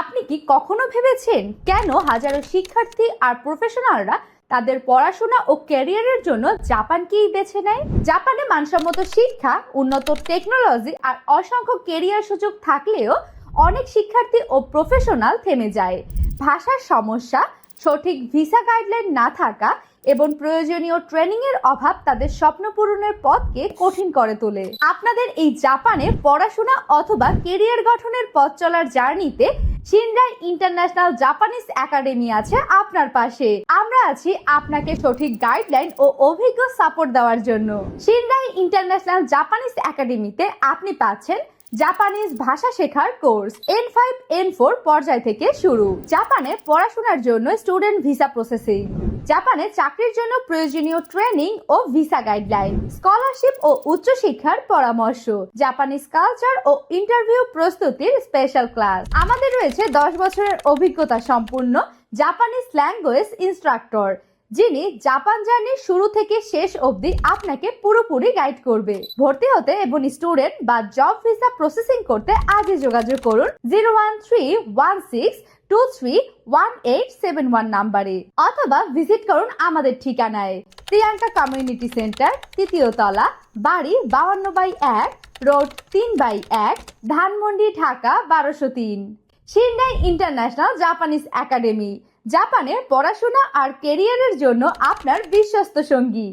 আপনি কি কখনো ভেবেছেন কেন হাজারো শিক্ষার্থী আর প্রফেশনালরা তাদের পড়াশোনা ও ক্যারিয়ারের জন্য জাপানকেই বেছে নেয়? জাপানে মানসম্মত শিক্ষা, উন্নত টেকনোলজি আর অসংখ্য কেরিয়ার সুযোগ থাকলেও অনেক শিক্ষার্থী ও প্রফেশনাল থেমে যায়। ভাষার সমস্যা, সঠিক ভিসা গাইডলাইন না থাকা এবং প্রয়োজনীয় ট্রেনিং এর অভাব তাদের স্বপ্ন পূরণের পথকে কঠিন করে তোলে। আপনাদের এই জাপানে পড়াশোনা অথবা কেরিয়ার গঠনের পথ চলার জার্নিতে সিনরাই ইন্টারন্যাশনাল জাপানিজ একাডেমি আছে আপনার পাশে। আমরা আছি আপনাকে সঠিক গাইডলাইন ও অভিজ্ঞ সাপোর্ট দেওয়ার জন্য। সিনরাই ইন্টারন্যাশনাল জাপানিজ একাডেমিতে আপনি পাচ্ছেন জাপানিজ ভাষা শেখার course N five N four পর্যায় থেকে শুরু। জাপানে পড়াশোনার জন্য স্টুডেন্ট ভিসা প্রসেসিং জাপানে চাকরির জন্য প্রয়োজনীয় ট্রেনিং ও ভিসা গাইডলাইন, স্কলারশিপ ও উচ্চশিক্ষার পরামর্শ, জাপানিজ কালচার ও ইন্টারভিউ প্রস্তুতির স্পেশাল ক্লাস। আমাদের রয়েছে দশ বছরের অভিজ্ঞতা সম্পূর্ণ জাপানিজ ল্যাঙ্গুয়েজ ইনস্ট্রাক্টর। যিনি জাপান জার্নির শুরু থেকে শেষ অবধি আপনাকে পুরোপুরি গাইড করবে। ভর্তি হতে এবং স্টুডেন্ট বা জব ভিসা প্রসেসিং করতে আজই যোগাযোগ করুন zero one three one six two three one eight seven one নাম্বারে অথবা ভিজিট করুন আমাদের ঠিকানায়। প্রিয়াঙ্কা কমিউনিটি সেন্টার তৃতীয় তলা, বাড়ি বাউান্ন বাই এক রোড তিন বাই এক, ধানমন্ডি, ঢাকা, বারোশো তিন। সিন্ডাই ইন্টারন্যাশনাল জাপানিজ একাডেমি জাপানে পড়াশোনা আর কেরিয়ারের জন্য আপনার বিশ্বস্ত সঙ্গী।